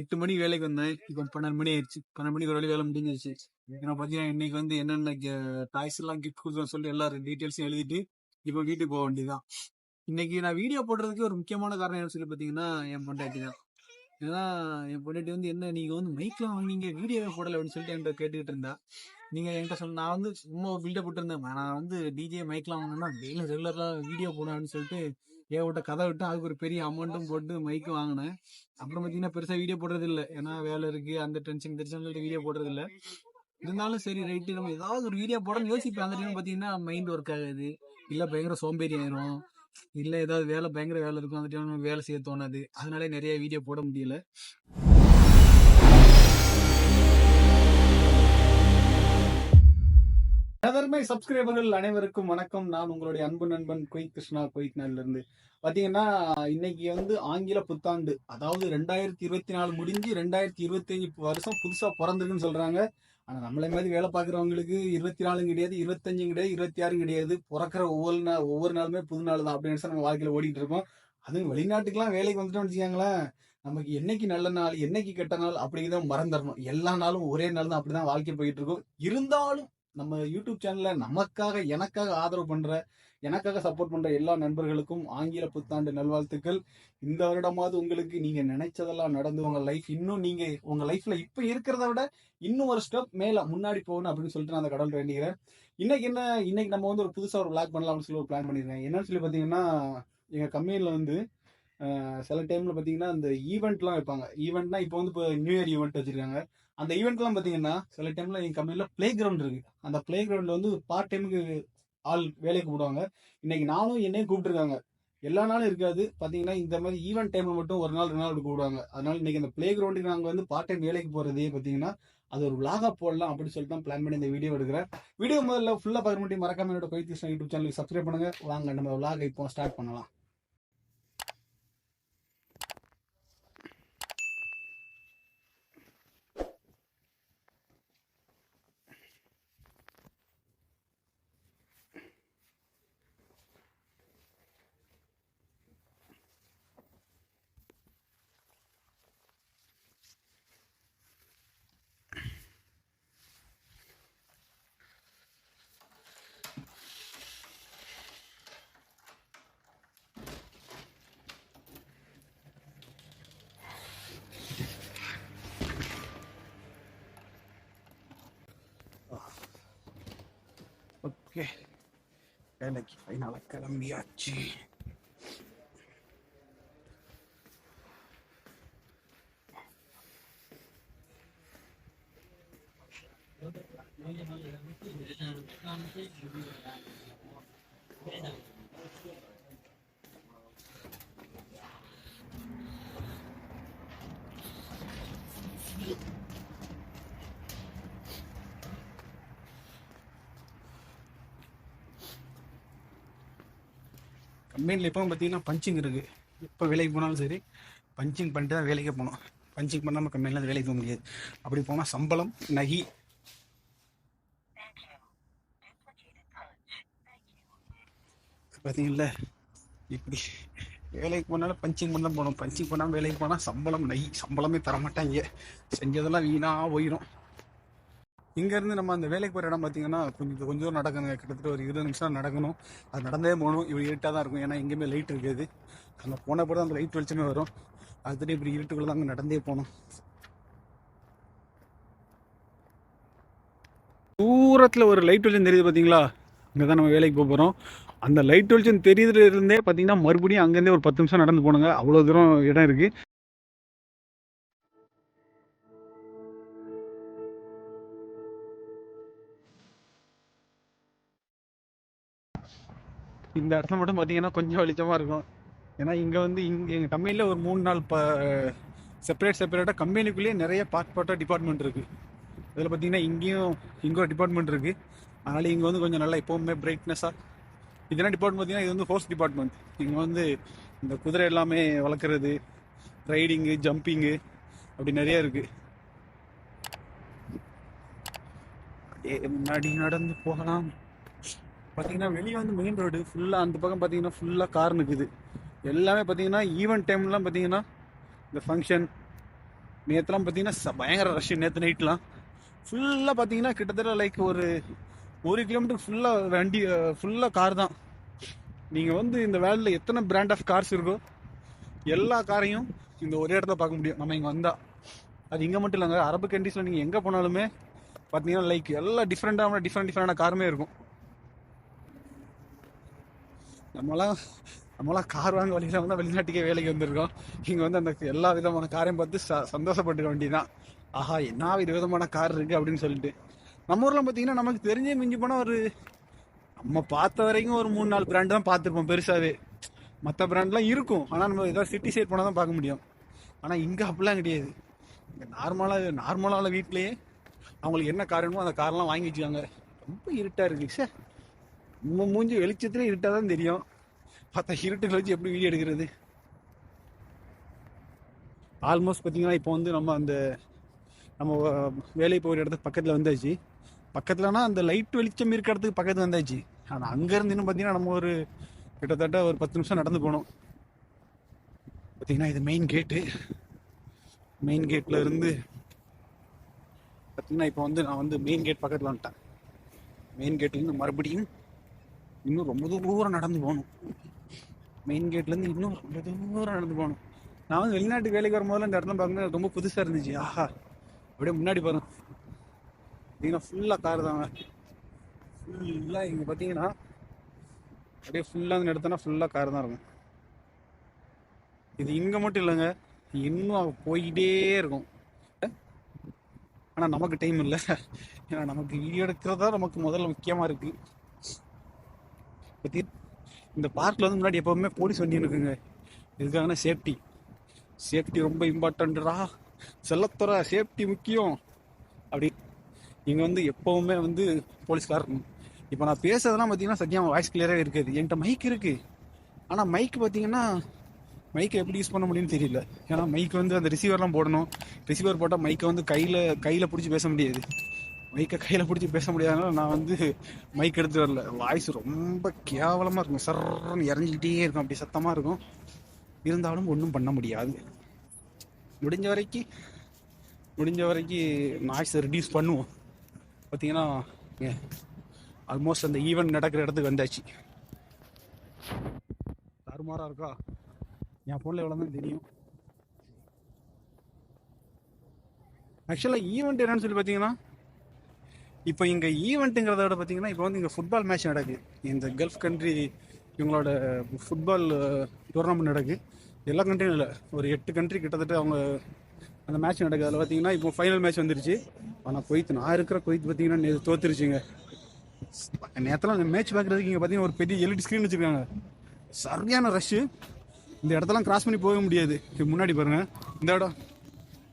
எட்டு மணிக்கு வேலைக்கு வந்தேன். இப்போ பன்னெண்டு மணி ஆயிடுச்சு. பன்னெண்டு மணிக்கு ஒரு வேலை வேலை முடிஞ்சிருச்சு. ஏன்னா பார்த்தீங்கன்னா இன்னைக்கு வந்து என்னென்ன டாய்ஸ் எல்லாம் கிஃப்ட் கொடுக்குறோம் சொல்லி எல்லாரும் டீட்டெயில்ஸும் எழுதிட்டு இப்போ வீட்டுக்கு போக வேண்டியதுதான். இன்னைக்கு நான் வீடியோ போடுறதுக்கு ஒரு முக்கியமான காரணம் என்ன சொல்லி பார்த்தீங்கன்னா என் பொண்டாட்டி தான். ஏன்னா என் பொண்டாட்டி வந்து என்ன நீங்க வந்து மைக்லாம் வாங்கிங்க வீடியோவே போடல அப்படின்னு சொல்லிட்டு என்கிட்ட கேட்டுக்கிட்டு இருந்தா. நீங்க என்கிட்ட சொன்ன நான் வந்து சும்மா பில்டப் போட்டிருந்தேன். நான் வந்து டிஜே மைக்லாம் வாங்கினா டெய்லி ரெகுலரா வீடியோ போடணும் அப்படின்னு சொல்லிட்டு ஏன் விட்ட கதை விட்டு அதுக்கு ஒரு பெரிய அமௌண்ட்டும் போட்டு மைக்கு வாங்கினேன். அப்புறம் பார்த்தீங்கன்னா பெருசாக வீடியோ போடுறது இல்லை ஏன்னா வேலை இருக்கு அந்த டென்ஷன் டென்ஷன் வீடியோ போடுறது இல்லை இருந்தாலும் சரி ரைட்டு நம்ம ஏதாவது ஒரு வீடியோ போடணும்னு யோசிப்பேன். அந்த டைம் பார்த்தீங்கன்னா மைண்ட் ஒர்க் ஆகாது. இல்லை பயங்கர சோம்பேறி ஆயிரும் இல்லை ஏதாவது வேலை பயங்கர வேலை இருக்கும். அந்த டைம் வேலை செய்ய தோணாது. அதனாலே நிறைய வீடியோ போட முடியல. அதர்மை சப்ஸ்கிரைபர்கள் அனைவருக்கும் வணக்கம். நான் உங்களுடைய அன்பு நண்பன் கொய் கிருஷ்ணா கொய்க்னால இருந்து பாத்தீங்கன்னா இன்னைக்கு வந்து ஆங்கில புத்தாண்டு. அதாவது ரெண்டாயிரத்தி இருபத்தி நாலு முடிஞ்சு ரெண்டாயிரத்தி இருபத்தி அஞ்சு வருஷம் புதுசா பிறந்திருக்குன்னு சொல்றாங்க. ஆனா நம்மளை மாதிரி வேலை பாக்குறவங்களுக்கு இருபத்தி நாலும் கிடையாது இருபத்தஞ்சும் கிடையாது இருபத்தி ஆறும் கிடையாது. பிறக்கிற ஒவ்வொரு நாள் ஒவ்வொரு நாளுமே புது நாள் தான் அப்படின்னு சொல்லி நம்ம வாழ்க்கையில ஓடிட்டு இருக்கோம். அதுவும் வெளிநாட்டுக்கெல்லாம் வேலைக்கு வந்துட்டோம்னு வச்சுக்கோங்களேன். நமக்கு என்னைக்கு நல்ல நாள் என்னைக்கு கெட்ட நாள் அப்படிங்கிறத மறந்துடணும். எல்லா நாளும் ஒரே நாள் தான் அப்படிதான் வாழ்க்கை போயிட்டு இருக்கும். இருந்தாலும் நம்ம யூடியூப் சேனல்ல நமக்காக எனக்காக ஆதரவு பண்ற எனக்காக சப்போர்ட் பண்ற எல்லா நண்பர்களுக்கும் ஆங்கில புத்தாண்டு நல்வாழ்த்துக்கள். இந்த வருடமாவது உங்களுக்கு நீங்க நினைச்சதெல்லாம் நடந்து உங்க லைஃப் இன்னும் நீங்க உங்க லைஃப்ல இப்ப இருக்கிறத விட இன்னும் ஒரு ஸ்டெப் மேல முன்னாடி போகணும் அப்படின்னு சொல்லிட்டு நான் அந்த கடவுள் வேண்டிக்கிறேன். இன்னைக்கு என்ன இன்னைக்கு நம்ம வந்து ஒரு புதுசா ஒரு பிளாக் பண்ணலாம்னு சொல்லி ஒரு பிளான் பண்ணிருக்கேன் என்னன்னு சொல்லி பாத்தீங்கன்னா எங்க கம்பெனில வந்து சில டைம்ல பாத்தீங்கன்னா இந்த ஈவெண்ட்லாம் வைப்பாங்க. ஈவெண்ட்னா இப்போ வந்து இப்போ நியூ இயர் ஈவெண்ட் வச்சிருக்காங்க. அந்த ஈவெண்ட்லாம் பார்த்தீங்கன்னா சில டைம்ல எங்கள் கம்பெனியில் பிளே கிரவுண்ட் இருக்கு. அந்த பிளே கிரவுண்ட்ல வந்து பார்ட் டைமுக்கு ஆள் வேலைக்கு கூப்பிடுவாங்க இன்னைக்கு நானும் என்னையும் கூப்பிட்டுருக்காங்க. எல்லா நாளும் இருக்காது. பார்த்தீங்கன்னா இந்த மாதிரி ஈவெண்ட் டைம்ல மட்டும் ஒரு நாள் ரெண்டு நாள் கூப்பிடுவாங்க. அதனால இன்னைக்கு அந்த பிளே கிரவுண்டுக்கு நாங்கள் வந்து பார்ட் டைம் வேலைக்கு போறதே பார்த்தீங்கன்னா அது ஒரு vlog-ஆ போடலாம் அப்படின்னு சொல்லிட்டு தான் பிளான் பண்ணி இந்த வீடியோ எடுக்கிறேன். வீடியோ முதல்ல ஃபுல்லாக பார்க்க முடியும் மறக்காம என்னோட கொய்தி யூடியூப் சேனலுக்கு சப்ஸ்கிரைப் பண்ணுங்க. வாங்க நம்ம vlog இப்போ ஸ்டார்ட் பண்ணலாம். ஓகே வேலைக்கு ஃபைனலாக கிளம்பியாச்சு கம்பெனியில் இப்போ பார்த்தீங்கன்னா பஞ்சிங் இருக்குது எப்போ வேலைக்கு போனாலும் சரி பஞ்சிங் பண்ணிட்டு தான் வேலைக்கே போகணும். பஞ்சிங் பண்ணாமல் கம்பெனியில் வேலைக்கு போக முடியாது. அப்படி போனால் சம்பளம் நகி. பார்த்தீங்கல்ல இப்படி வேலைக்கு போனாலும் பஞ்சிங் பண்ண போகணும். பஞ்சிங் பண்ணாமல் வேலைக்கு போனால் சம்பளம் நகி சம்பளமே தர மாட்டாங்க செஞ்சதெல்லாம் வீணாக போயிடும் இங்கேருந்து நம்ம அந்த வேலைக்கு போகிற இடம் பார்த்தீங்கன்னா கொஞ்சம் கொஞ்சம் தூரம் நடக்கணுங்க கிட்டத்தட்ட ஒரு இருபது நிமிஷம் நடக்கணும். அது நடந்தே போகணும். இப்படி இருட்டாக தான் இருக்கும். ஏன்னா எங்கேயுமே லைட் இருக்காது. அங்கே போன போட அந்த லைட் வெளிச்சமே வரும். அதுதான் இப்படி இருட்டுக்குள்ள தான் அங்கே நடந்தே போகணும். தூரத்தில் ஒரு லைட் வெளிச்சம் தெரியுது பார்த்தீங்களா இங்கே தான் நம்ம வேலைக்கு போக போகிறோம் அந்த லைட் வெளிச்சம் தெரியுதுல இருந்தே பார்த்தீங்கன்னா மறுபடியும் அங்கேருந்தே ஒரு பத்து நிமிஷம் நடந்து போனாங்க அவ்வளோ தூரம் இடம் இருக்குது இந்த இடத்துல மட்டும் பார்த்தீங்கன்னா கொஞ்சம் வெளிச்சமாக இருக்கும். ஏன்னா இங்கே வந்து இங்கே எங்கள் கம்பெனியில் ஒரு மூணு நாள் ப செப்பரேட் செப்பரேட்டாக கம்பெனிக்குள்ளேயே நிறைய பார்ட் பார்ட்டாக டிபார்ட்மெண்ட் இருக்குது இதில் பார்த்தீங்கன்னா இங்கேயும் இங்கே ஒரு டிபார்ட்மெண்ட் இருக்குது அதனால் இங்கே வந்து கொஞ்சம் நல்லா எப்போவுமே பிரைட்னஸாக இதெல்லாம் டிபார்ட்மெண்ட் பார்த்தீங்கன்னா இது வந்து ஹோர்ஸ் டிபார்ட்மெண்ட் இங்கே வந்து இந்த குதிரை எல்லாமே வளர்க்குறது ரைடிங்கு ஜம்பிங்கு அப்படி நிறைய இருக்குது முன்னாடி நடந்து போகலாம். பார்த்தீங்கன்னா வெளியே வந்து மெயின் ரோடு ஃபுல்லாக அந்த பக்கம் பார்த்தீங்கன்னா ஃபுல்லாக கார் நிற்குது எல்லாமே பார்த்தீங்கன்னா ஈவெண்ட் டைம்லாம் பார்த்தீங்கன்னா இந்த ஃபங்க்ஷன் நேற்றுலாம் பார்த்தீங்கன்னா பயங்கர ரஷ் நேற்று நைட்லாம் ஃபுல்லாக பார்த்தீங்கன்னா கிட்டத்தட்ட லைக் ஒரு ஒரு கிலோமீட்டர் ஃபுல்லாக வண்டி ஃபுல்லாக கார் தான். நீங்கள் வந்து இந்த வேலையில் எத்தனை பிராண்ட் ஆஃப் கார்ஸ் இருக்கோ எல்லா காரையும் இந்த ஒரே இடத்துல பார்க்க முடியும். நம்ம இங்கே வந்தால் அது இங்கே மட்டும் இல்லைங்க அரபு கண்ட்ரீஸில் நீங்கள் எங்கே போனாலுமே பார்த்தீங்கன்னா லைக் எல்லா டிஃப்ரெண்ட்டான டிஃப்ரெண்ட் டிஃப்ரெண்டான காருமே இருக்கும். நம்மளாம் நம்மளாம் கார் வாங்க வழியில் வந்து வெளிநாட்டுக்கே வேலைக்கு வந்திருக்கோம். இங்கே வந்து அந்த எல்லா விதமான காரையும் பார்த்து ச சந்தோஷப்பட்டுக்க வேண்டியதான் ஆஹா என்ன வித விதமான கார் இருக்குது அப்படின்னு சொல்லிட்டு. நம்ம ஊரில் பார்த்தீங்கன்னா நமக்கு தெரிஞ்சே மிஞ்சி போனால் ஒரு நம்ம பார்த்த வரைக்கும் ஒரு மூணு நாலு பிராண்டு தான் பார்த்துருப்போம் பெருசாகவே மற்ற பிராண்ட்லாம் இருக்கும். ஆனால் நம்ம ஏதாவது சிட்டி சைட் போனால் தான் பார்க்க முடியும். ஆனால் இங்கே அப்படிலாம் கிடையாது. இங்கே நார்மலாக நார்மலான வீட்லேயே அவங்களுக்கு என்ன கார் வேணுமோ அந்த கார்லாம் வாங்கி வச்சுக்காங்க. ரொம்ப இருட்டாக இருக்குது சார் மூஞ்சி வெளிச்சத்துல இருட்டாக தான் தெரியும். பார்த்தா இருட்டுல வச்சு எப்படி வீடியோ எடுக்கிறது? ஆல்மோஸ்ட் பார்த்தீங்கன்னா இப்போ வந்து நம்ம அந்த நம்ம வேலை வேலைக்கு போகிற இடத்துக்கு பக்கத்தில் வந்தாச்சு. பக்கத்துலனா அந்த லைட் வெளிச்சம் இருக்க இடத்துக்கு பக்கத்தில் வந்தாச்சு. ஆனால் அங்கேருந்து இன்னும் பார்த்தீங்கன்னா நம்ம ஒரு கிட்டத்தட்ட ஒரு பத்து நிமிஷம் நடந்து போனோம். பார்த்தீங்கன்னா இது மெயின் கேட்டு மெயின் கேட்டில் இருந்து பார்த்தீங்கன்னா இப்போ வந்து நான் வந்து மெயின் கேட் பக்கத்தில் வந்துட்டேன். மெயின் கேட்லேருந்து மறுபடியும் இன்னும் ரொம்ப தூரம் நடந்து போகணும். மெயின் கேட்லேருந்து இன்னும் ரொம்ப தூரம் நடந்து போகணும். நான் வந்து வெளிநாட்டு வேலைக்கு வரும்போது இந்த இடத்துல பார்க்கும்போது ரொம்ப புதுசாக இருந்துச்சு. ஆஹா அப்படியே முன்னாடி பாருங்க பார்த்தீங்கன்னா ஃபுல்லாக கார் தாங்க ஃபுல்லாக இங்கே பார்த்தீங்கன்னா அப்படியே ஃபுல்லாக அந்த இடத்துல ஃபுல்லாக கார் தான் இருக்கும். இது இங்கே மட்டும் இல்லைங்க இன்னும் போயிட்டே இருக்கும். ஆனால் நமக்கு டைம் இல்லை. ஏன்னா நமக்கு வீடியோ எடுக்கிறது தான் நமக்கு முதல்ல முக்கியமாக இருக்குது பற்றி இந்த பார்க்கில் வந்து முன்னாடி எப்போவுமே போலீஸ் வண்டி இருக்குங்க இதுக்காகனா சேஃப்டி சேஃப்டி ரொம்ப இம்பார்ட்டண்ட்டா செல்லத்துறை சேஃப்டி முக்கியம். அப்படி இங்கே வந்து எப்போவுமே வந்து போலீஸ்கார் இருக்கணும். இப்போ நான் பேசுறதெல்லாம் பார்த்தீங்கன்னா சத்தியம் வாய்ஸ் கிளியராகவே இருக்காது. என்கிட்ட மைக் இருக்குது ஆனால் மைக் பார்த்தீங்கன்னா மைக்கை எப்படி யூஸ் பண்ண முடியும்னு தெரியல. ஏன்னா மைக் வந்து அந்த ரிசீவர்லாம் போடணும். ரிசீவர் போட்டால் மைக்கை வந்து கையில் கையில் பிடிச்சி பேச முடியாது. மைக்கை கையில் பிடிச்சி பேச முடியாதனால நான் வந்து மைக் எடுத்து வரல. வாய்ஸ் ரொம்ப கேவலமாக இருக்கும். சர்ன்னு இறஞ்சிக்கிட்டே இருக்கும். அப்படி சத்தமாக இருக்கும். இருந்தாலும் ஒன்றும் பண்ண முடியாது. முடிஞ்ச வரைக்கும் முடிஞ்ச வரைக்கும் நாய்ஸை ரிடியூஸ் பண்ணுவோம். பார்த்தீங்கன்னா ஆல்மோஸ்ட் அந்த ஈவெண்ட் நடக்கிற இடத்துக்கு வந்தாச்சு. தருமாறாக இருக்கா? என் ஃபோனில் எவ்வளோ தான் தெரியும். ஆக்சுவலாக ஈவெண்ட் என்னன்னு சொல்லி பார்த்தீங்கன்னா இப்போ இங்கே ஈவெண்ட்டுங்கிறத விட பார்த்தீங்கன்னா இப்போ வந்து இங்கே ஃபுட்பால் மேட்ச் நடக்குது இந்த கல்ஃப் கண்ட்ரி இவங்களோட ஃபுட்பால் டோர்னமெண்ட் நடக்குது எல்லா கண்ட்ரியும் இல்லை. ஒரு எட்டு கண்ட்ரி கிட்டத்தட்ட அவங்க அந்த மேட்ச் நடக்குது. அதில் பார்த்தீங்கன்னா இப்போ ஃபைனல் மேட்ச் வந்துருச்சு. ஆனால் கொய்த்து நான் இருக்கிற கொய்த்து பார்த்தீங்கன்னா நேற்று தோத்துருச்சுங்க. நேரத்தில் மேட்ச் பார்க்குறதுக்கு இங்கே பார்த்தீங்கன்னா ஒரு பெரிய எல்இடி ஸ்க்ரீன் வச்சுருக்காங்க. சரியான ரஷ்ஷு இந்த இடத்தெல்லாம் கிராஸ் பண்ணி போக முடியாது. முன்னாடி பாருங்கள் இந்த இடம்.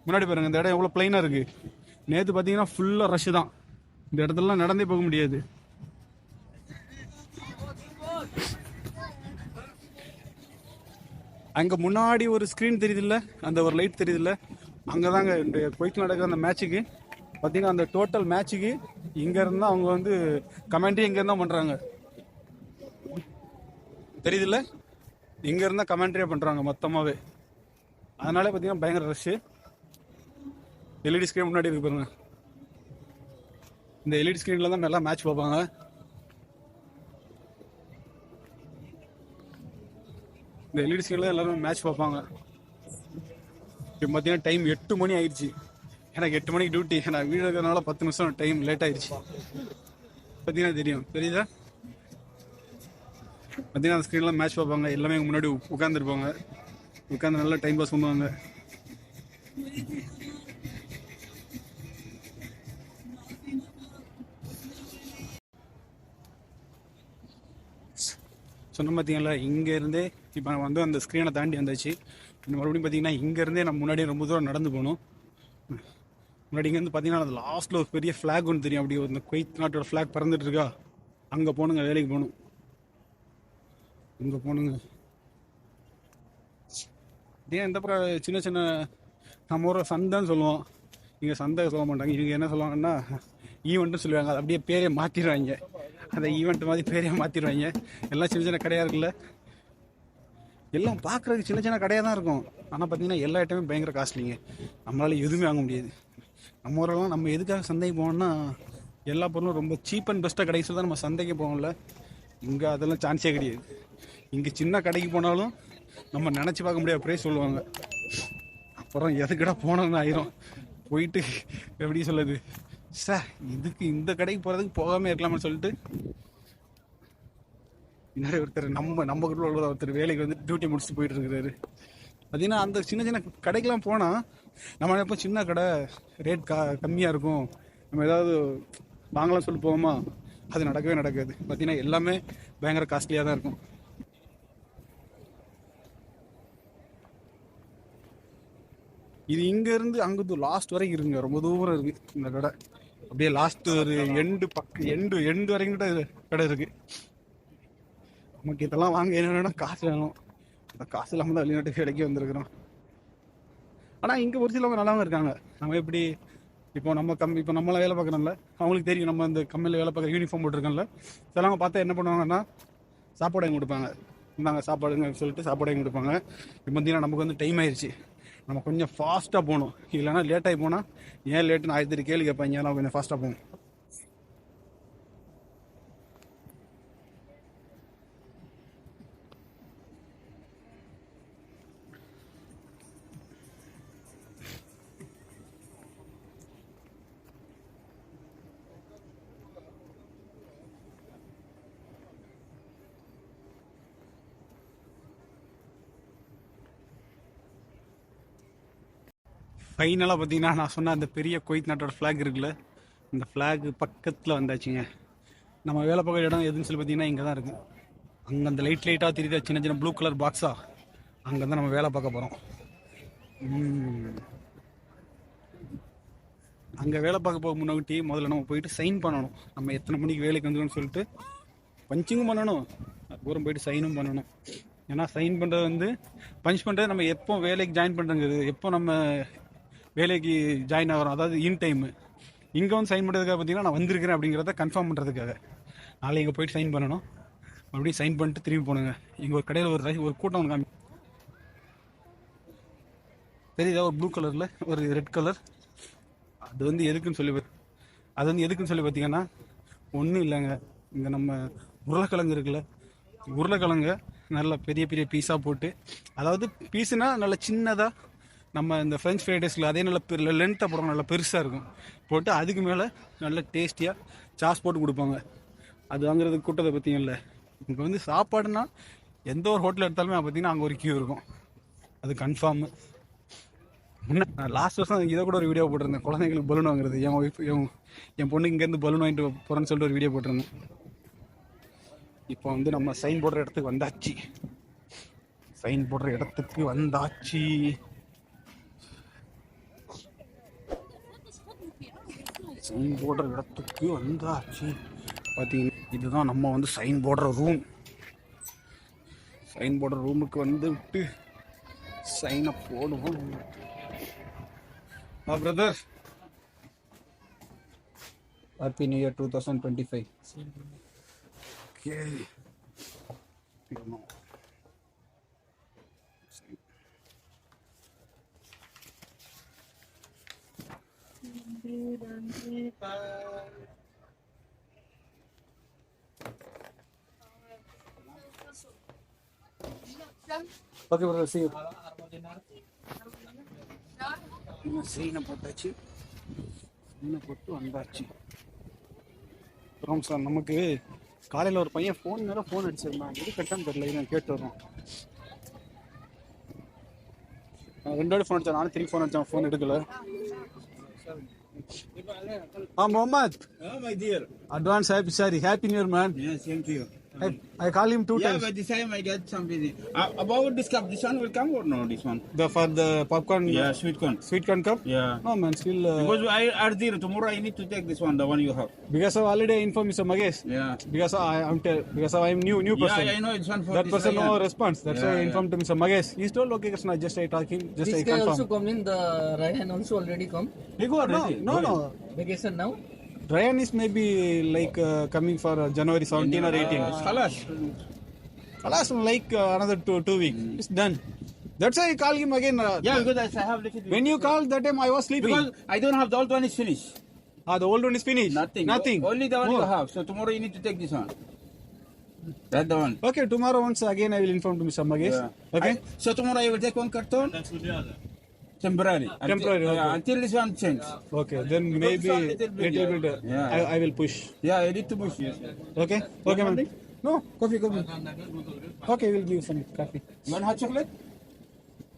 முன்னாடி பாருங்கள் இந்த இடம் எவ்வளோ பிளைனாக இருக்குது நேற்று பார்த்தீங்கன்னா ஃபுல்லாக ரஷ்ஷு தான். இந்த இடத்துலலாம் நடந்தே போக முடியாது. அங்கே முன்னாடி ஒரு ஸ்க்ரீன் தெரியுதுல்ல? அந்த ஒரு லைட் தெரியுதுல்ல? அங்கே தாங்க இந்த குவைத்தில் நடக்கிற அந்த மேட்ச்சுக்கு பார்த்தீங்கன்னா அந்த டோட்டல் மேட்ச்சுக்கு இங்கேருந்து அவங்க வந்து கமெண்ட்ரி இங்கேருந்து தான் பண்ணுறாங்க தெரியுதுல்ல? இங்க இருந்தா கமெண்ட்ரியா பண்றாங்க மொத்தமாவே. அதனால பாத்தீங்கன்னா பயங்கர ரஷ் எல்இடி ஸ்கிரீன் முன்னாடி இருக்கு பாருங்க. இந்த எல்இடி ஸ்கிரீன்ல தான் நல்லா மேட்ச் பார்ப்பாங்க. இந்த எல்இடி ஸ்கிரீன்ல எல்லாரும் மேட்ச் பார்ப்பாங்க. இப்போ பார்த்தீங்கன்னா டைம் எட்டு மணி ஆயிடுச்சு. எனக்கு எட்டு மணிக்கு டியூட்டி நான் வீடு இருக்கிறதுனால பத்து நிமிஷம் டைம் லேட் ஆயிடுச்சு. பார்த்தீங்கன்னா தெரியும். தெரியுதா? பார்த்தீங்கன்னா அந்த ஸ்க்ரீன்லாம் மேட்ச் பார்ப்பாங்க. எல்லாமே முன்னாடி உட்காந்துருப்பாங்க உட்காந்து நல்லா டைம் பாஸ் பண்ணுவாங்க. சொன்ன பார்த்தீங்களா இங்கேருந்தே இப்போ நான் வந்து அந்த ஸ்க்ரீனை தாண்டி வந்தாச்சு. இன்னும் மறுபடியும் பார்த்தீங்கன்னா இங்கேருந்தே நம்ம முன்னாடியே ரொம்ப தூரம் நடந்து போகணும். முன்னாடி இங்கேருந்து பார்த்தீங்கன்னா அந்த லாஸ்ட்டில் ஒரு பெரிய ஃப்ளாக் ஒன்று தெரியும். அப்படி இந்த குவைத் நாட்டோட ஃப்ளாக் பறந்துட்டு இருக்கா? அங்கே போகணுங்க வேலைக்கு போகணும். அங்கே போகணுங்க ஏன் எந்த சின்ன சின்ன நம்ம ஒரு சந்தைன்னு சொல்லுவோம். இங்கே சந்தை சொல்ல மாட்டாங்க. இவங்க என்ன சொல்லுவாங்கன்னா ஈவெண்ட்னு சொல்லுவாங்க. அது அப்படியே பேரே மாற்றிடுவாங்க அந்த ஈவெண்ட் மாதிரி பேரே மாற்றிடுவாங்க எல்லாம் சின்ன சின்ன கடையாக இருக்குல்ல. எல்லாம் பார்க்குறதுக்கு சின்ன சின்ன கடையாக தான் இருக்கும். ஆனால் பார்த்தீங்கன்னா எல்லா ஐட்டமும் பயங்கர காஸ்ட்லிங்க நம்மளால் எதுவுமே வாங்க முடியாது. நம்ம ஊரெல்லாம் நம்ம எதுக்காக சந்தைக்கு போனோம்னா எல்லா பொருளும் ரொம்ப சீப் அண்ட் பெஸ்ட்டாக கடைசி தான் நம்ம சந்தைக்கு போகணும்ல இங்கே அதெல்லாம் சான்ஸே கிடையாது. இங்கே சின்ன கடைக்கு போனாலும் நம்ம நினச்சி பார்க்க முடியாத ப்ரைஸ் சொல்லுவாங்க. அப்புறம் எதுக்கடா போனோம்னு ஆயிரும். போயிட்டு எப்படி சொல்லுது சார் இதுக்கு இந்த கடைக்கு போகிறதுக்கு போகாமல் இருக்கலாம்னு சொல்லிட்டு இன்னொரு ஒருத்தர் நம்ம நம்ம கூட உள்ள ஒருத்தர் வேலைக்கு வந்து டியூட்டி முடிச்சுட்டு போயிட்டு இருக்கிறாரு. பார்த்தீங்கன்னா அந்த சின்ன சின்ன கடைக்கெல்லாம் போனால் நம்ம நினைப்போம் சின்ன கடை ரேட் கா கம்மியாக இருக்கும். நம்ம ஏதாவது வாங்கலாம் சொல்லி போவோமா? அது நடக்கவே நடக்காது. பார்த்தீங்கன்னா எல்லாமே பயங்கர காஸ்ட்லியாக தான் இருக்கும். இது இங்கேருந்து அங்கே லாஸ்ட் வரைக்கும் இருக்குங்க ரொம்ப தூரம் இருக்குது இந்த கடை. அப்படியே லாஸ்ட் ஒரு எண்டு பக்கம் எண்டு எண்டு வரைக்கும் கூட கடை இருக்கு. நமக்கு இதெல்லாம் வாங்க என்ன காசு வேணும். அந்த காசு இல்லாமல் தான் வெளிநாட்டு இடைக்கி வந்திருக்கிறோம். ஆனால் இங்கே ஒரு சிலவங்க நல்லாவும் இருக்காங்க. நம்ம எப்படி இப்போ நம்ம கம் இப்போ நம்மளாம் வேலை பார்க்குறோம்ல அவங்களுக்கு தெரியும். நம்ம அந்த கம்பெனியில் வேலை பார்க்குற யூனிஃபார்ம் போட்டிருக்கோம்ல. சிலவங்க பார்த்தா என்ன பண்ணுவாங்கன்னா சாப்பாடு எங்கே கொடுப்பாங்க. இந்தாங்க சாப்பாடுங்க சொல்லிட்டு சாப்பாடு வாங்கி கொடுப்பாங்க. இப்போ பார்த்தீங்கன்னா நமக்கு வந்து டைம் ஆயிடுச்சு நம்ம கொஞ்சம் ஃபாஸ்ட்டாக போகணும். இல்லைனா லேட்டாகி போனால் ஏன் லேட்டுன்னு ஆயிரத்தி கேள்வி கேட்பாங்க. ஏன்னா கொஞ்சம் ஃபாஸ்ட்டாக போகணும்? ஃபைனலாக பார்த்தீங்கன்னா நான் சொன்ன அந்த பெரிய குவைத் நாட்டோட ஃப்ளாக் இருக்குல்ல இந்த ஃப்ளாக் பக்கத்தில் வந்தாச்சுங்க. நம்ம வேலை பார்க்குற இடம் எதுன்னு சொல்லி பார்த்தீங்கன்னா இங்கே தான் இருக்குது அங்கே அந்த லைட் லைட்டாக தெரியுதா சின்ன சின்ன ப்ளூ கலர் பாக்ஸா அங்கே தான் நம்ம வேலை பார்க்க போகிறோம் அங்கே வேலை பார்க்க போக முன்னாடி முதல்ல நம்ம போயிட்டு சைன் பண்ணணும். நம்ம எத்தனை மணிக்கு வேலைக்கு வந்துடும் சொல்லிட்டு பஞ்சிங்கும் பண்ணணும். அதுக்கப்புறம் போயிட்டு சைனும் பண்ணணும். ஏன்னா சைன் பண்ணுறது வந்து பஞ்ச் பண்ணுறது நம்ம எப்போ வேலைக்கு ஜாயின் பண்ணுறங்கிறது எப்போ நம்ம வேலைக்கு ஜாயின் ஆகிறோம் அதாவது இன் டைமு இங்கே வந்து சைன் பண்ணுறதுக்காக பார்த்தீங்கன்னா நான் வந்திருக்கிறேன் அப்படிங்கிறத கன்ஃபார்ம் பண்ணுறதுக்காக நாளை இங்கே போயிட்டு சைன் பண்ணணும். மறுபடியும் சைன் பண்ணிட்டு திரும்பி போனுங்க இங்கே ஒரு கடையில் ஒரு ஒரு கூட்டம் ஒன்று காமி தெரியுதா ஒரு ப்ளூ கலரில் ஒரு ரெட் கலர் அது வந்து எதுக்குன்னு சொல்லி அது வந்து எதுக்குன்னு சொல்லி பார்த்தீங்கன்னா ஒன்றும் இல்லைங்க. இங்கே நம்ம உருளைக்கிழங்கு இருக்குல்ல. உருளைக்கிழங்க நல்ல பெரிய பெரிய பீஸாக போட்டு அதாவது பீஸுனால் நல்ல சின்னதாக நம்ம இந்த ஃப்ரெஞ்ச் ஃப்ரைட் ரைஸில் அதே நல்ல லென்த்தாக போடுவாங்க நல்லா பெருசாக இருக்கும். போட்டு அதுக்கு மேலே நல்ல டேஸ்டியாக சாஸ் போட்டு கொடுப்பாங்க. அது வாங்குறது கூட்டத்தை பற்றியும் இல்லை. இங்கே வந்து சாப்பாடுனா எந்த ஒரு ஹோட்டல் எடுத்தாலுமே பார்த்தீங்கன்னா அங்கே ஒரு கியூ இருக்கும். அது கன்ஃபார்மு முன்ன நான் லாஸ்ட் வருஷம் இதை கூட ஒரு வீடியோ போட்டிருந்தேன். குழந்தைங்களுக்கு பலூன் வாங்குறது. என் ஒய்ஃப் என் என் பொண்ணு இங்கேருந்து பலூன் வாங்கிட்டு போகிறேன்னு சொல்லிட்டு ஒரு வீடியோ போட்டிருந்தேன். இப்போ வந்து நம்ம சைன் போடுற இடத்துக்கு வந்தாச்சு. சைன் போடுற இடத்துக்கு வந்தாச்சு. சைன் போடுற இடத்துக்கு வந்தாச்சு. பார்த்தீங்கன்னா இதுதான் நம்ம வந்து சைன் போடுற ரூம் சைன் போடுற ரூமுக்கு வந்து விட்டு சைனை போடுவோம். ஆ brother happy new year two thousand twenty five okay okay brother C சீனை போட்டாச்சு. சீனை போட்டு வந்தாச்சு. அப்புறம் சார் நமக்கு காலையில் ஒரு பையன் ஃபோன் நேரம் ஃபோன் அடிச்சிருந்தான். எது கட்டான்னு தெரியல நான் கேட்டு வரோம் ரெண்டு ஃபோன் அடிச்சேன் நானும் திரும்பி ஃபோன் அடித்தேன் ஃபோன் எடுக்கல. Ah, Mohammed. Ah, my dear. Advance happy, sorry. Happy New Year, man. Yes, same to you. I, I call him two yeah, times. Yeah, but this time I get some busy. Uh, about this cup, this one will come or no? This one? The for the popcorn. Yeah, sweet corn. Sweet corn cup. Yeah. No man, still. Uh, because I Ardir tomorrow I need to take this one, the one you have. Because of holiday inform Mr. Magesh. Yeah. Because I am tell. because I am new new person. Yeah, I know it's one for that person no response. That's yeah, why I informed yeah. to Mr. Magesh. He's told okay, Krishna, just I talking, just this I confirm. This guy also come in. The Ryan also already come. He go already. No, no, no. Vacation now. Ryan is maybe like uh, coming for uh, January 17 or 18. Uh, Khalas. Last like uh, another two two weeks. It's done. That's why I call him again. Uh, Yeah, because I I have little bit. When you called that time, I was sleeping. Because I don't have the old one is finished. ah, the old one is finished. Nothing. Nothing. Only the one you have. So tomorrow you need to take this one. That's the one. Okay, tomorrow once again I will inform to Mr. Magesh. Yeah. Okay. I- so tomorrow I will take one carton Temporary. Until- Temporary, okay. Yeah, until this one change. Okay. Then maybe some little little bit. bit, uh, yeah. I, I will push. Yeah, I need to push. Okay. Okay, man. No coffee, coffee. Okay, we'll give some coffee. You want hot chocolate?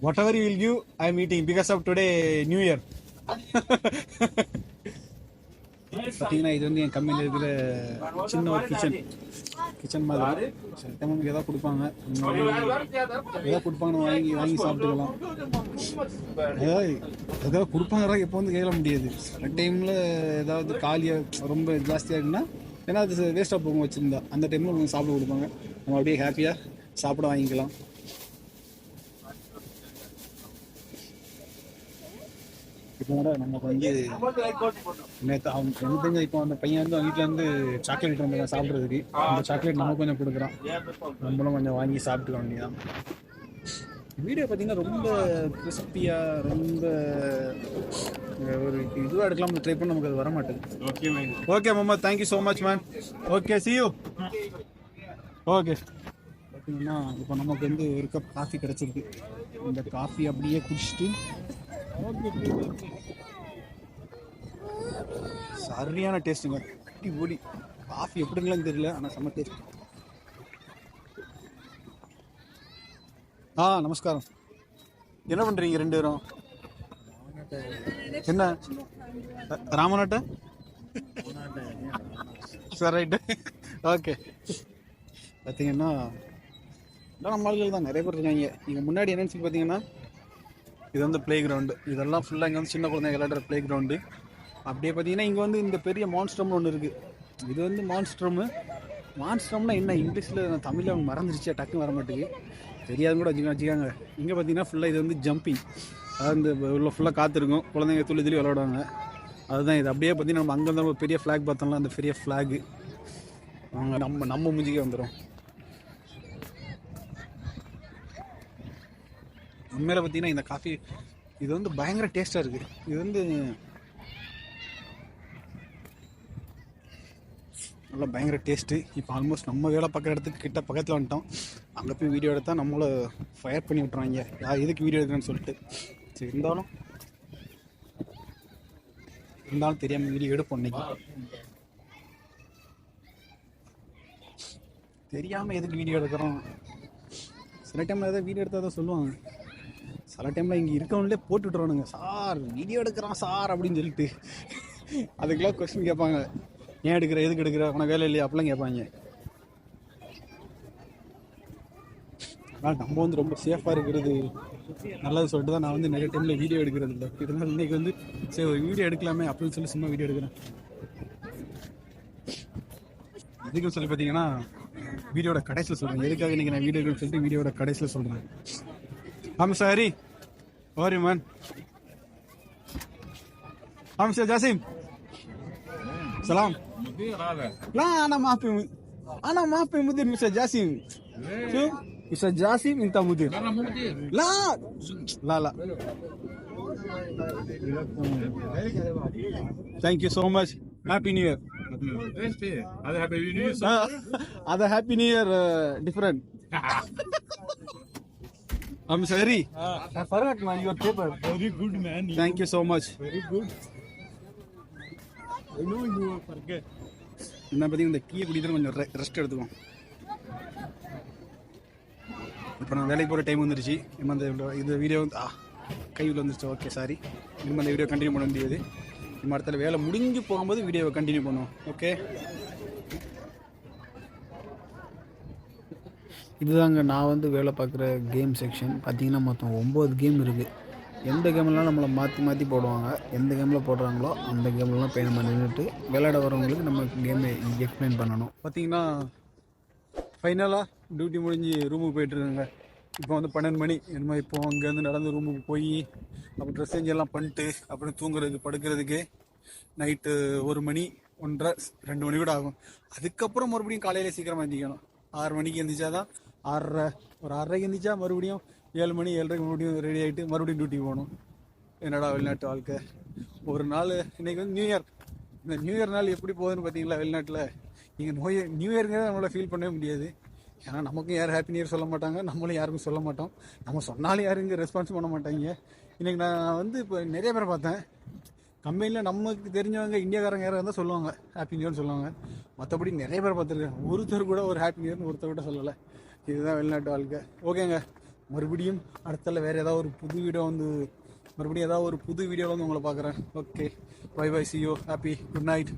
Whatever you will give, I am eating because of today New Year. பார்த்தீங்கன்னா இது வந்து என் கம்பெனியில் இருக்கிற சின்ன ஒரு kitchen kitchen மாதிரி. சில time நமக்கு எதாவது கொடுப்பாங்க. எதாவது கொடுப்பாங்க வாங்கி வாங்கி சாப்பிட்டுக்கலாம். ஏதாவது எதாவது கொடுப்பாங்க எப்போ வந்து கேட்க முடியாது. சில டைமில் ஏதாவது காலியாக ரொம்ப ஜாஸ்தியாக இருக்குன்னா ஏன்னா அது வேஸ்ட்டாக போகும் வச்சுருந்தா. அந்த டைமில் கொஞ்சம் சாப்பிட கொடுப்பாங்க. நம்ம அப்படியே ஹாப்பியாக சாப்பிட வாங்கிக்கலாம். கூட நமக்கு வந்து நேற்று அவன் எனக்கு தெரிஞ்ச இப்போ அந்த பையன் வந்து அவங்க வீட்டில் இருந்து சாக்லேட் வந்து சாப்பிட்றதுக்கு. அந்த சாக்லேட் நமக்கு கொஞ்சம் கொடுக்குறான். நம்மளும் கொஞ்சம் வாங்கி சாப்பிட்டுக்க வேண்டியதான் வீடியோ பார்த்தீங்கன்னா ரொம்ப கிறிஸ்பியாக ரொம்ப ஒரு இதுவாக எடுக்கலாம் ட்ரை பண்ண நமக்கு அது வர மாட்டேங்குது man. ஓகே மாமா thank you so much man okay see you. Okay பார்த்தீங்கன்னா இப்போ நமக்கு வந்து ஒரு கப் காஃபி கிடச்சிருக்கு. இந்த காஃபி அப்படியே குடிச்சிட்டு சரியான டேஸ்ட்டுங்க அடி பொடி காஃபி எப்படிங்களான்னு தெரியல ஆனால் செம்ம டேஸ்ட் ஆ நமஸ்காரம். என்ன பண்ணுறீங்க ரெண்டு பேரும்? என்ன? ராமநாட்ட? சார் சரி ரைட்டு ஓகே பார்த்தீங்கன்னா எல்லாம் நம்ம ஆளுகள் தான். நிறைய பேர் இருக்காங்க. இங்கே முன்னாடி என்னன்னு சொல்லி பார்த்தீங்கன்னா இது வந்து ப்ளே கிரவுண்டு இதெல்லாம் ஃபுல்லாக இங்கே வந்து சின்ன குழந்தைங்க விளையாடுற ப்ளே கிரவுண்டு அப்படியே பார்த்தீங்கன்னா இங்கே வந்து இந்த பெரிய மான்ஸ்ட்ரம்னு ஒன்று இருக்குது இது வந்து மான்ஸ்ட்ரம்மு மான்ஸ்ட்ரம்னா என்ன? இங்கிலீஷில் நான் தமிழில் அவங்க மறந்துருச்சு. டக்குன்னு வர மாட்டேங்குது. தெரியாதுன்னு கூட வச்சுக்க வச்சுக்காங்க. இங்கே பார்த்தீங்கன்னா ஃபுல்லாக இது வந்து ஜம்பிங் அதாவது இந்த உள்ள ஃபுல்லாக காத்திருக்கும் குழந்தைங்க துள்ளி துள்ளி விளையாடுவாங்க. அதுதான் இது. அப்படியே பார்த்தீங்கன்னா நம்ம அங்கே இருந்தாலும் ஒரு பெரிய ஃப்ளாக் பார்த்தோம்ல அந்த பெரிய ஃப்ளாகு அவங்க நம்ம நம்ம முஞ்சிக்கே வந்துடும் உண்மையில பார்த்தீங்கன்னா இந்த காஃபி இது வந்து பயங்கர டேஸ்ட்டாக இருக்குது இது வந்து நல்லா பயங்கர டேஸ்ட்டு இப்போ ஆல்மோஸ்ட் நம்ம வேலை பார்க்குற இடத்துக்கு கிட்ட பக்கத்தில் வந்துட்டோம். அங்கே போய் வீடியோ எடுத்தால் நம்மளை ஃபயர் பண்ணி விட்ருவாங்க யார் எதுக்கு வீடியோ எடுக்கிறேன்னு சொல்லிட்டு. சரி இருந்தாலும் இருந்தாலும் தெரியாமல் வீடியோ எடுப்போம் இன்னைக்கு. தெரியாமல் எதுக்கு வீடியோ எடுக்கிறோம்? சில டைமில் எதாவது வீடியோ எடுத்தால் தான் சொல்லுவாங்க. சில டைமில் இங்கே இருக்கவங்களே போட்டு விட்றவனுங்க சார் வீடியோ எடுக்கிறான் சார் அப்படின்னு சொல்லிட்டு. அதுக்கெல்லாம் கொஸ்டின் கேட்பாங்க. ஏன் எடுக்கிற? எதுக்கு எடுக்கிற? உனக்கு வேலை இல்லையா? அப்படிலாம் கேட்பாங்க. ஆனால் நம்ம வந்து ரொம்ப சேஃபாக இருக்கிறது நல்லது சொல்லிட்டு தான் நான் வந்து நிறைய டைமில் வீடியோ எடுக்கிறது இல்லை. இருந்தாலும் இன்றைக்கி வந்து சரி ஒரு வீடியோ எடுக்கலாமே அப்படின்னு சொல்லி சும்மா வீடியோ எடுக்கிறேன். எதுக்குன்னு சொல்லி பார்த்தீங்கன்னா வீடியோட கடைசியில் சொல்கிறேன் எதுக்காக இன்றைக்கி நான் வீடியோ எடுக்கணும்னு சொல்லிட்டு வீடியோட கடைசியில் சொல்கிறேன் ஆமாம் sorry. और ईमान हम से Jasim سلام لا انا ما في انا ما في مدير مستر جاسم شو مستر جاسم انت مدير لا لا لا ثانك يو سو ماتش هابي نيو يير هذا هابي نيوز هذا هابي نيو يير different I'm sorry. I forgot man your paper. Very good man. Thank you so much. Very good. I know you forget. என்ன பார்த்தீங்கன்னா இந்த டீயை குடிக்கிற கொஞ்சம் ரெஸ்ட் எடுத்துக்கும் இப்போ நான் வேலைக்கு போகிற டைம் வந்துருச்சு இனிமே அந்த இந்த வீடியோ வந்து ஆ கையில் வந்துருச்சு ஓகே சாரி இனிமே அந்த வீடியோ கண்டினியூ பண்ண முடியாது இனிமே அடுத்த வேலை முடிஞ்சு போகும்போது வீடியோவை கண்டினியூ பண்ணுவோம் ஓகே இதுதாங்க நான் வந்து வேலை பார்க்குற கேம் செக்ஷன் பார்த்தீங்கன்னா மொத்தம் ஒம்பது கேம் இருக்குது எந்த கேம்லாம் நம்மளை மாற்றி மாற்றி போடுவாங்க எந்த கேமில் போடுறாங்களோ அந்த கேம்லலாம் போய் நம்ம நின்றுட்டு விளையாட வரவங்களுக்கு நம்ம கேமை எக்ஸ்பிளைன் பண்ணணும். பார்த்தீங்கன்னா ஃபைனலாக டியூட்டி முடிஞ்சு ரூமுக்கு போயிட்டுருக்காங்க இப்போ வந்து பன்னெண்டு மணி. என்னமோ இப்போ அங்கேருந்து நடந்து ரூமுக்கு போய் அப்புறம் ட்ரெஸ் சேஞ்ச் எல்லாம் பண்ணிட்டு அப்புறம் தூங்குறதுக்கு படுக்கிறதுக்கு நைட்டு ஒரு மணி ஒன்றரை ரெண்டு மணி கூட ஆகும். அதுக்கப்புறம் மறுபடியும் காலையில் சீக்கிரமாக எந்திக்கணும் ஆறு மணிக்கு எந்திரிச்சாதான் ஆறரை ஒரு ஆறரைக்கு எந்திரிச்சா மறுபடியும் ஏழு மணி ஏழரைக்கு மறுபடியும் ரெடி ஆகிட்டு மறுபடியும் டியூட்டி போகணும். என்னடா வெளிநாட்டு வாழ்க்கை? ஒரு நாள் இன்றைக்கி வந்து நியூ இயர் இந்த நியூ இயர் நாள் எப்படி போகுதுன்னு பார்த்தீங்களா வெளிநாட்டில்? இங்கே நோய் நியூ இயருங்கிறத நம்மளால் ஃபீல் பண்ணவே முடியாது. ஏன்னா நமக்கும் யாரும் ஹாப்பி நியூ இயர் சொல்ல மாட்டாங்க நம்மளும் யாருக்கும் சொல்ல மாட்டோம். நம்ம சொன்னாலும் யாரும் இங்கே ரெஸ்பான்ஸ் பண்ண மாட்டாங்க. இன்றைக்கி நான் வந்து இப்போ நிறைய பேரை பார்த்தேன். கம்பெனியில் நமக்கு தெரிஞ்சவங்க இந்தியாக்காரங்க யாராக இருந்தால் சொல்லுவாங்க ஹாப்பி நியூ இயர்னு சொல்லுவாங்க. மற்றபடி நிறைய பேர் பார்த்துருக்கேன். ஒருத்தர் கூட ஒரு ஹாப்பி நியூ இயர்னு ஒருத்தர் கூட சொல்லலை. இதுதான் வெளிநாட்டு வாழ்க்கை. ஓகேங்க. மறுபடியும் அடுத்தல வேறு ஏதாவது ஒரு புது வீடியோ வந்து மறுபடியும் ஏதாவது ஒரு புது வீடியோவில் வந்து உங்களை பார்க்குறேன். Okay bye bye see you happy good night